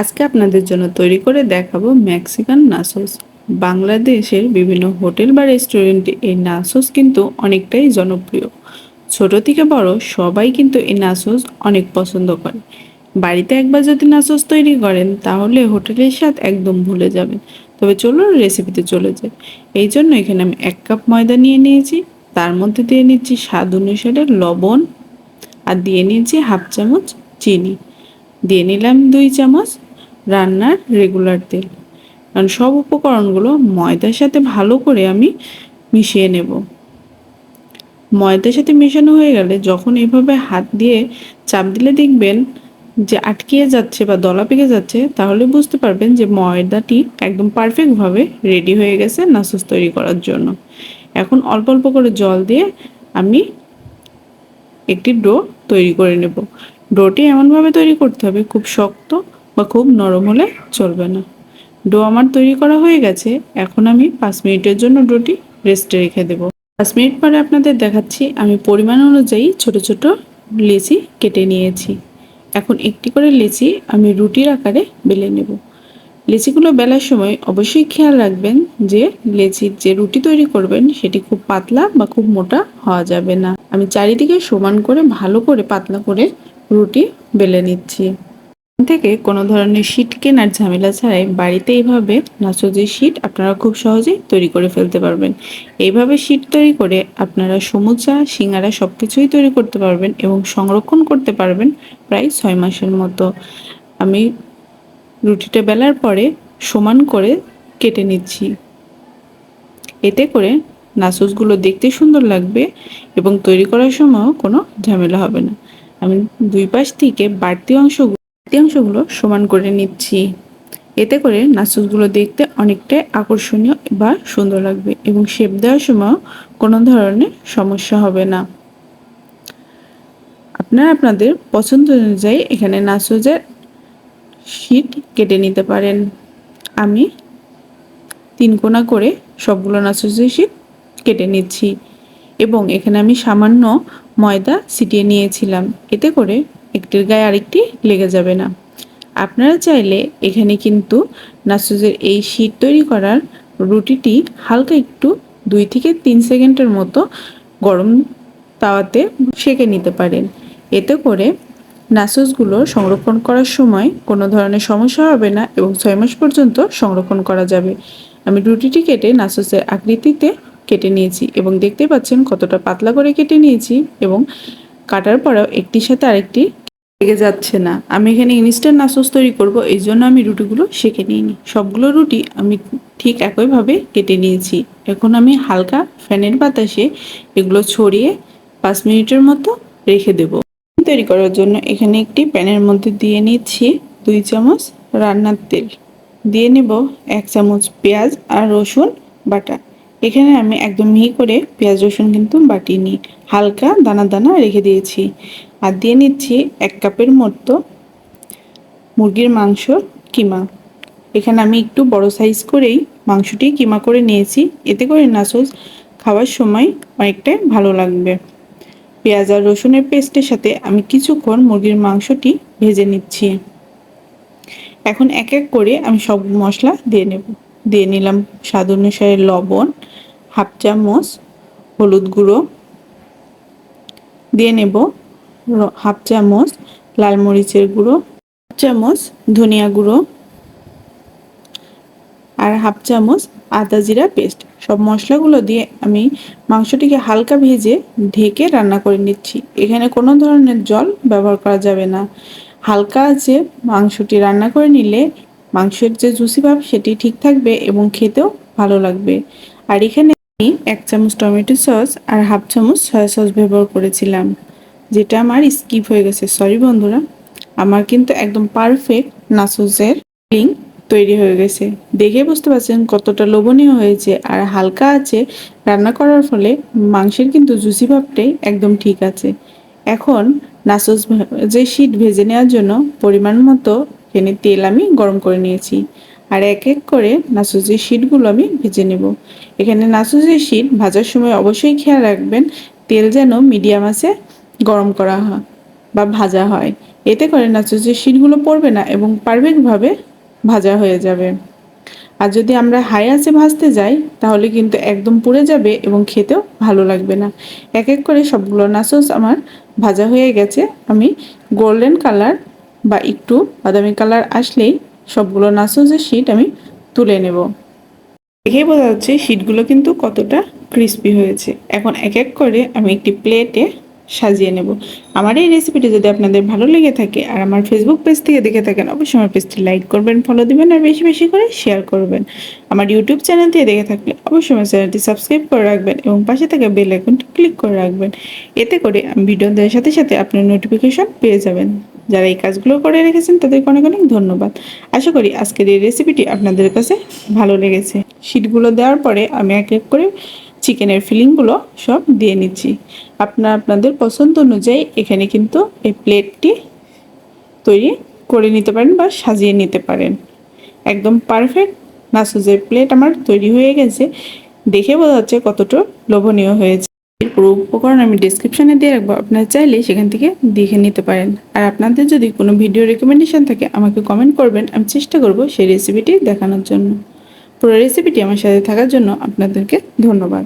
আজকে আপনাদের জন্য তৈরি করে দেখাবো মেক্সিকান নাসোস। বাংলাদেশের বিভিন্ন হোটেল বা রেস্টুরেন্টে এই নাসোস কিন্তু অনেকটাই জনপ্রিয়। ছোট থেকে বড় সবাই কিন্তু এই নাসোস অনেক পছন্দ করে। বাড়িতে একবার যদি নাসোস তৈরি করেন, তাহলে হোটেলের স্বাদ একদম ভুলে যাবেন। তবে চলুন রেসিপিতে চলে যাই। এই জন্য এখানে আমি এক কাপ ময়দা নিয়ে নিয়েছি। তার মধ্যে দিয়ে নিচ্ছি স্বাদ অনুসারে লবণ। আর দিয়ে নিয়েছি হাফ চামচ চিনি। দিয়ে নিলাম দুই চামচ রান্নার রেগুলার তেল। কারণ সব উপকরণগুলো ময়দার সাথে ভালো করে আমি মিশিয়ে নেব। ময়দার সাথে মেশানো হয়ে গেলে যখন এভাবে হাত দিয়ে চাপ দিলে দেখবেন যে আটকিয়ে যাচ্ছে বা দলা পেকে যাচ্ছে, তাহলে বুঝতে পারবেন যে ময়দাটি একদম পারফেক্টভাবে রেডি হয়ে গেছে নাসুস তৈরি করার জন্য। এখন অল্প অল্প করে জল দিয়ে আমি একটি ডো তৈরি করে নেব। ডোটি এমনভাবে তৈরি করতে হবে, খুব শক্ত বা খুব নরম হলে চলবে না। ডো আমার তৈরি করা হয়ে গেছে, এখন আমি পাঁচ মিনিটের জন্য ডোটি রেস্টে রেখে দেব। পাঁচ মিনিট পরে আপনাদের দেখাচ্ছি, আমি পরিমাণ অনুযায়ী ছোট ছোট লেচি কেটে নিয়েছি। এখন একটি করে লেচি আমি রুটির আকারে বেলে নেব। লেচিগুলো বেলার সময় অবশ্যই খেয়াল রাখবেন যে লেচির যে রুটি তৈরি করবেন সেটি খুব পাতলা বা খুব মোটা হওয়া যাবে না। আমি চারিদিকে সমান করে, ভালো করে পাতলা করে রুটি বেলে নিচ্ছি। থেকে কোনো ধরনের শীট কেনার ঝামেলা ছাড়াই বাড়িতে এইভাবে নাচোজের শীট আপনারা খুব সহজেই তৈরি করে ফেলতে পারবেন। এইভাবে শীট তৈরি করে আপনারা সমুচা, সিঙ্গারা সব কিছুই তৈরি করতে পারবেন এবং সংরক্ষণ করতে পারবেন প্রায় ছয় মাসের মতো। আমি রুটিটা বেলার পরে সমান করে কেটে নিচ্ছি। এতে করে নাসুসগুলো দেখতে সুন্দর লাগবে এবং তৈরি করার সময়ও কোনো ঝামেলা হবে না। আমি দুই পাশ থেকে বাড়তি অংশগুলো বাড়তি অংশগুলো সমান করে নিচ্ছি। এতে করে নাসুসগুলো দেখতে অনেকটাই আকর্ষণীয় বা সুন্দর লাগবে এবং শেপ দেওয়ার সময় কোনো ধরনের সমস্যা হবে না। আপনারা আপনাদের পছন্দ অনুযায়ী এখানে নাসুজের শীট কেটে নিতে পারেন। আমি তিন কোনা করে সবগুলো নাসুজের শীট কেটে নিচ্ছি এবং এখানে আমি সামান্য ময়দা ছিটিয়ে নিয়েছিলাম। এতে করে একটির গায়ে আরেকটি লেগে যাবে না। আপনারা চাইলে এখানে কিন্তু নাসুজের এই শীত তৈরি করার রুটিটি হালকা একটু দুই থেকে তিন সেকেন্ডের মতো গরম তাওয়াতে সেঁকে নিতে পারেন। এতে করে নাসুসগুলো সংরক্ষণ করার সময় কোনো ধরনের সমস্যা হবে না এবং ছয় মাস পর্যন্ত সংরক্ষণ করা যাবে। আমি রুটিটি কেটে নাসুসের আকৃতিতে কেটে নিয়েছি এবং দেখতে পাচ্ছেন কতটা পাতলা করে কেটে নিয়েছি এবং কাটার পরেও একটির সাথে আরেকটি লেগে যাচ্ছে না। আমি এখানে ইনস্ট্যান্ট নাসুস তৈরি করব, এই জন্য আমি রুটিগুলো সেঁকে নিইনি। সবগুলো রুটি আমি ঠিক একইভাবে কেটে নিয়েছি। এখন আমি হালকা ফ্যানের বাতাসে এগুলো ছড়িয়ে পাঁচ মিনিটের মতো রেখে দেব। তৈরি করার জন্য এখানে একটি প্যানের মধ্যে দিয়ে নিচ্ছি দুই চামচ রান্নার তেল। দিয়ে নেব এক চামচ পেঁয়াজ আর রসুন বাটা। এখানে আমি একদম মিহি করে পেঁয়াজ রসুন কিন্তু বাটিনি হালকা দানা দানা রেখে দিয়েছি। আর দিয়ে নিচ্ছি এক কাপের মতো মুরগির মাংস কিমা। এখানে আমি একটু বড় সাইজ করেই মাংসটি কিমা করে নিয়েছি। এতে করে নাসোস খাওয়ার সময় অনেকটাই ভালো লাগবে। পেঁয়াজ আর রসুনের পেস্টের সাথে আমি কিছুক্ষণ মুরগির মাংসটি ভেজে নিচ্ছি। এখন এক এক করে আমি সব মশলা দিয়ে নেব। দিয়ে নিলাম স্বাদ অনুসারে লবণ, হাফ চামচ হলুদ গুঁড়ো। দিয়ে নেব হাফ চামচ লাল মরিচের গুঁড়ো, হাফ চামচ ধনিয়া গুঁড়ো আর হাফ চামচ আদা জিরা পেস্ট। সব মশলাগুলো দিয়ে আমি মাংসটিকে হালকা ভেজে ঢেকে রান্না করে নিচ্ছি। এখানে কোনো ধরনের জল ব্যবহার করা যাবে না। হালকা আছে মাংসটি রান্না করে নিলে মাংসের যে জুসি ভাব সেটি ঠিক থাকবে এবং খেতেও ভালো লাগবে। আর এখানে আমি এক চামচ টমেটো সস আর হাফ চামচ সয়া সস ব্যবহার করেছিলাম। যেটা আমার স্কিপ হয়ে গেছে। সরি বন্ধুরা, আমার কিন্তু একদম পারফেক্ট নাসুসের ফিলিং তৈরি হয়ে গেছে। দেখে বুঝতে পারছেন কতটা লোভনীয় হয়েছে আর হালকা আছে। রান্না করার ফলে মাংসের কিন্তু জুসি ভাবটাই একদম ঠিক আছে। এখন নাসুস যে শীট ভেজে নেওয়ার জন্য পরিমাণ মতো এখানে তেল আমি গরম করে নিয়েছি আর এক এক করে নাসুসের শিটগুলো আমি ভেজে নেব। এখানে নাসুসের শিট ভাজার সময় অবশ্যই খেয়াল রাখবেন, তেল যেন মিডিয়াম আছে গরম করা হয় বা ভাজা হয়। এতে করে নাচোসের শিটগুলো পড়বে না এবং পারফেক্টভাবে ভাজা হয়ে যাবে। আর যদি আমরা হাই আঁচে ভাজতে যাই, তাহলে কিন্তু একদম পুড়ে যাবে এবং খেতেও ভালো লাগবে না। এক এক করে সবগুলো নাচোস আমার ভাজা হয়ে গেছে। আমি গোল্ডেন কালার বা একটু বাদামি কালার আসলেই সবগুলো নাচোসের শিট আমি তুলে নেব। দেখেই বোঝা যাচ্ছে শিটগুলো কিন্তু কতটা ক্রিস্পি হয়েছে। এখন এক এক করে আমি একটি প্লেটে সাজিয়ে নেব। আমার এই রেসিপিটি যদি আপনাদের ভালো লেগে থাকে আর আমার ফেসবুক পেজ থেকে দেখে থাকেন, অবশ্যই আমার পেজটি লাইক করবেন ফলো দিবেন আর বেশি বেশি করে শেয়ার করবেন। আমার ইউটিউব চ্যানেল থেকে দেখে থাকলে অবশ্যই আমার চ্যানেলটি সাবস্ক্রাইব করে রাখবেন এবং পাশে থাকা বেল আইকনটি ক্লিক করে রাখবেন। এতে করে আমি ভিডিও দেওয়ার সাথে সাথে আপনার নোটিফিকেশন পেয়ে যাবেন। যারা এই কাজগুলো করে রেখেছেন, তাদেরকে অনেক অনেক ধন্যবাদ। আশা করি আজকের এই রেসিপিটি আপনাদের কাছে ভালো লেগেছে। শিটগুলো দেওয়ার পরে আমি এক এক করে চিকেনের ফিলিংগুলো সব দিয়ে নিচ্ছি। আপনার, আপনাদের পছন্দ অনুযায়ী এখানে কিন্তু এই প্লেটটি তৈরি করে নিতে পারেন বা সাজিয়ে নিতে পারেন। একদম পারফেক্ট নাসুজের প্লেট আমার তৈরি হয়ে গেছে। দেখে বোঝা যাচ্ছে কতটা লোভনীয় হয়েছে। এর পুরো উপকরণ আমি ডিসক্রিপশনে দিয়ে রাখব। আপনারা চাইলে সেখান থেকে দেখে নিতে পারেন। আর আপনাদের যদি কোনো ভিডিও রেকমেন্ডেশন থাকে, আমাকে কমেন্ট করবেন। আমি চেষ্টা করব সেই রেসিপিটি দেখানোর জন্য। পুরো রেসিপিটি আমার সাথে থাকার জন্য আপনাদেরকে ধন্যবাদ।